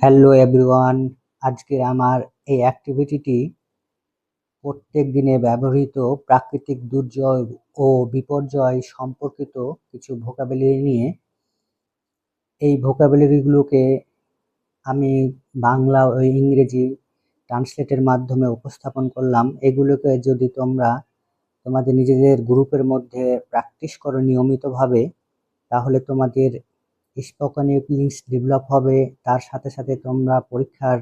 Hello everyone আজকের আমার এই অ্যাক্টিভিটিটি প্রত্যেক দিনে ব্যবহৃত প্রাকৃতিক দুর্যোগ ও বিপর্যয় সম্পর্কিত কিছু ভোকাবুলারি নিয়ে। এই ভোকাবুলারিগুলোকে আমি বাংলা ও ইংরেজি ট্রান্সলেটের মাধ্যমে উপস্থাপন করলাম। এগুলোকে যদি তোমরা তোমাদের নিজেদের গ্রুপের মধ্যে প্র্যাকটিস করো নিয়মিতভাবে, তাহলে তোমাদের স্পোকেন ইংলিশ ডেভেলপ হবে। তার সাথে সাথে তোমরা পরীক্ষার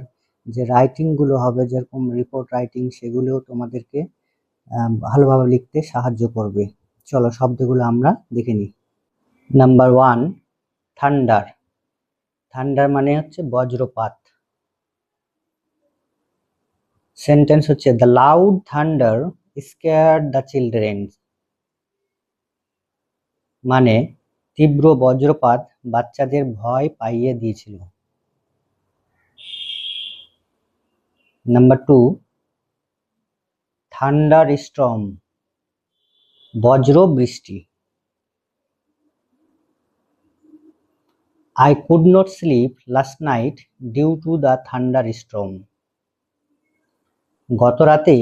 যে রাইটিংগুলো হবে, যেরকম রিপোর্ট রাইটিং সেগুলোও তোমাদেরকে ভালোভাবে লিখতে সাহায্য করবে। চলো শব্দগুলো আমরা দেখে নিই। নাম্বার ওয়ান থান্ডার থান্ডার মানে হচ্ছে বজ্রপাত। সেন্টেন্স হচ্ছে the loud thunder scare the children মানে তীব্র বজ্রপাত বাচ্চাদের ভয় পাইয়ে দিয়েছিল। নাম্বার টু থান্ডার স্ট্রম বজ্র বৃষ্টি I could not sleep last night due to the thunder storm গত রাতে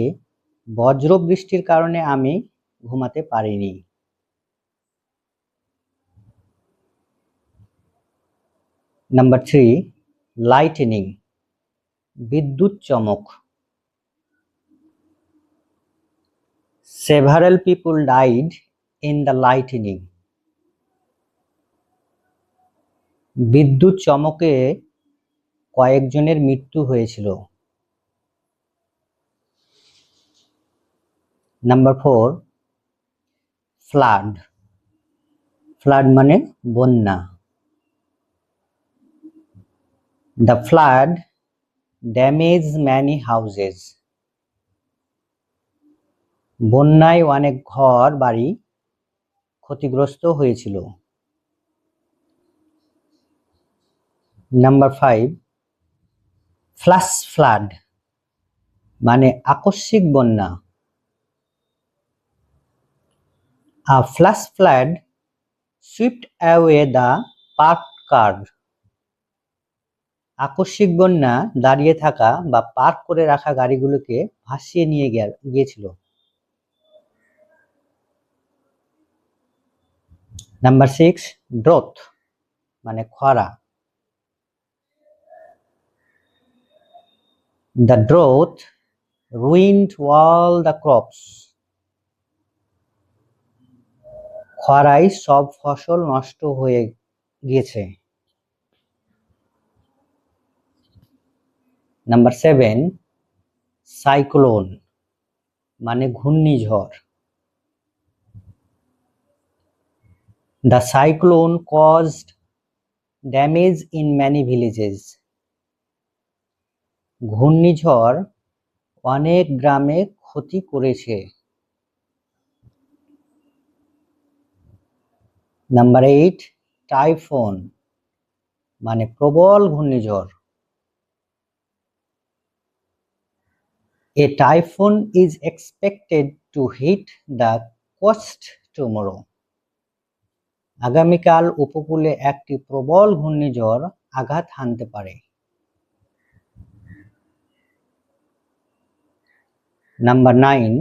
বজ্র বৃষ্টির কারণে আমি ঘুমাতে পারিনি। নাম্বার থ্রি লাইটেনিং বিদ্যুৎ চমক। Several people died in the lightning বিদ্যুৎ চমকে কয়েকজনের মৃত্যু হয়েছিল। নাম্বার ফোর ফ্লাড ফ্লাড মানে বন্যা। The flood damage many houses বন্যায় অনেক ঘর, বাড়ি ক্ষতিগ্রস্ত হয়েছিল। নাম্বার ফাইভ ফ্লাশ ফ্লাড মানে আকস্মিক বন্যা। A flash flood swift away the park car আকস্মিক বন্যা দাঁড়িয়ে থাকা বা পার্ক করে রাখা গাড়িগুলোকে ভাসিয়ে নিয়ে গিয়েছিল। নাম্বার সিক্স ড্রোথ মানে খরা। The drought ruined all the crops খরায় সব ফসল নষ্ট হয়ে গিয়েছে। নাম্বার সেভেন সাইক্লোন মানে ঘূর্ণিঝড়। The cyclone caused damage in many villages ঘূর্ণিঝড় অনেক গ্রামে ক্ষতি করেছে। নাম্বার এইট টাইফোন মানে প্রবল ঘূর্ণিঝড়। A typhoon is expected to hit the coast tomorrow. আগামীকাল উপকূলে একটি প্রবল ঘূর্ণিঝড় আঘাত হানতে পারে। নাম্বার নাইন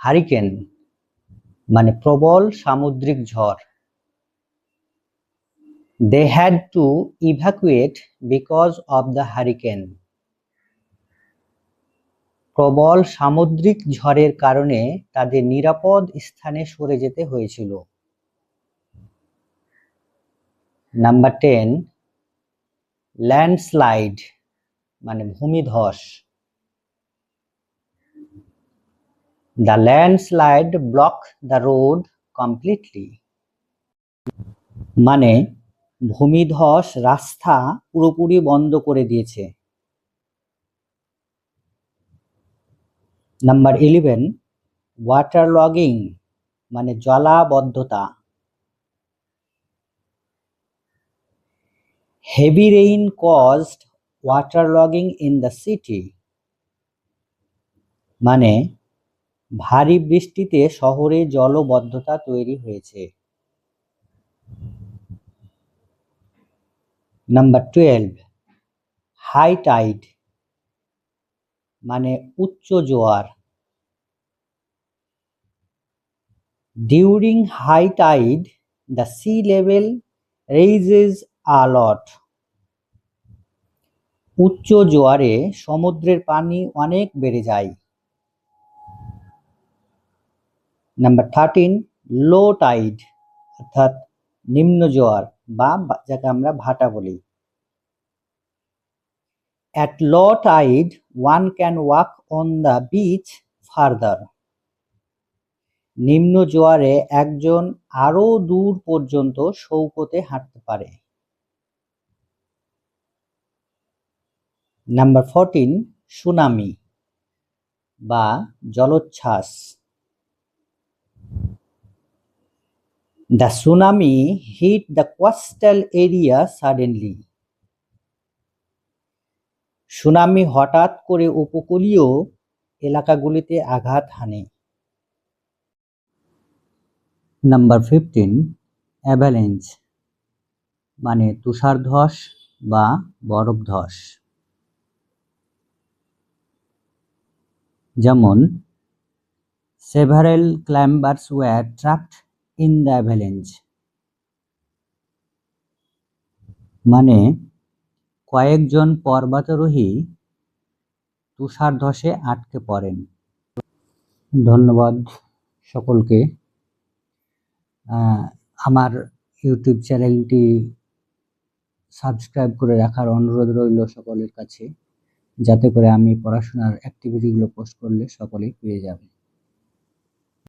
হারিকেন মানে প্রবল সামুদ্রিক ঝড়। They had to evacuate because of the hurricane প্রবল সামুদ্রিক ঝড়ের কারণে তাদের নিরাপদ স্থানে সরে যেতে হয়েছিল। নাম্বার টেন ল্যান্ডস্লাইড মানে ভূমিধস। The landslide block the road completely মানে ভূমিধস রাস্তা পুরোপুরি বন্ধ করে দিয়েছে। নাম্বার ইলেভেন ওয়াটার লগিং মানে জলাবদ্ধতা। Heavy rain caused water logging in the city মানে ভারী বৃষ্টিতে শহরে জলবদ্ধতা তৈরি হয়েছে। নাম্বার টুয়েলভ হাই টাইড মানে উচ্চ জোয়ার। During high tide the sea level raises a lot উচ্চ জোয়ারে সমুদ্রের পানি অনেক বেড়ে যায়। নাম্বার থার্টিন লো টাইড অর্থাৎ নিম্ন জোয়ার বা, যাকে আমরা ভাটা বলি। At low tide one can walk on the beach farther নিম্ন জোয়ারে একজন আরও দূর পর্যন্ত সৌকতে হাঁটতে পারে। নাম্বার ফোরটিন সুনামি বা জলোচ্ছ্বাস। The tsunami hit the coastal area suddenly tsunami হঠাৎ করে উপকূলীয় এলাকাগুলিতে আঘাত হানে। নাম্বার ফিফটিন অ্যাভালেঞ্চ মানে তুষারধস বা বরফধস। যেমন several climbers were trapped in the avalanche মানে কয়েকজন পর্বতারোহী তুষার তুষারধসে আটকে পড়েন। ধন্যবাদ সকলকে। আমার ইউটিউব চ্যানেলটি সাবস্ক্রাইব করে রাখার অনুরোধ রইল সকলের কাছে, যাতে করে আমি পড়াশোনার অ্যাক্টিভিটিগুলো পোস্ট করলে সকলেই পেয়ে যাবে।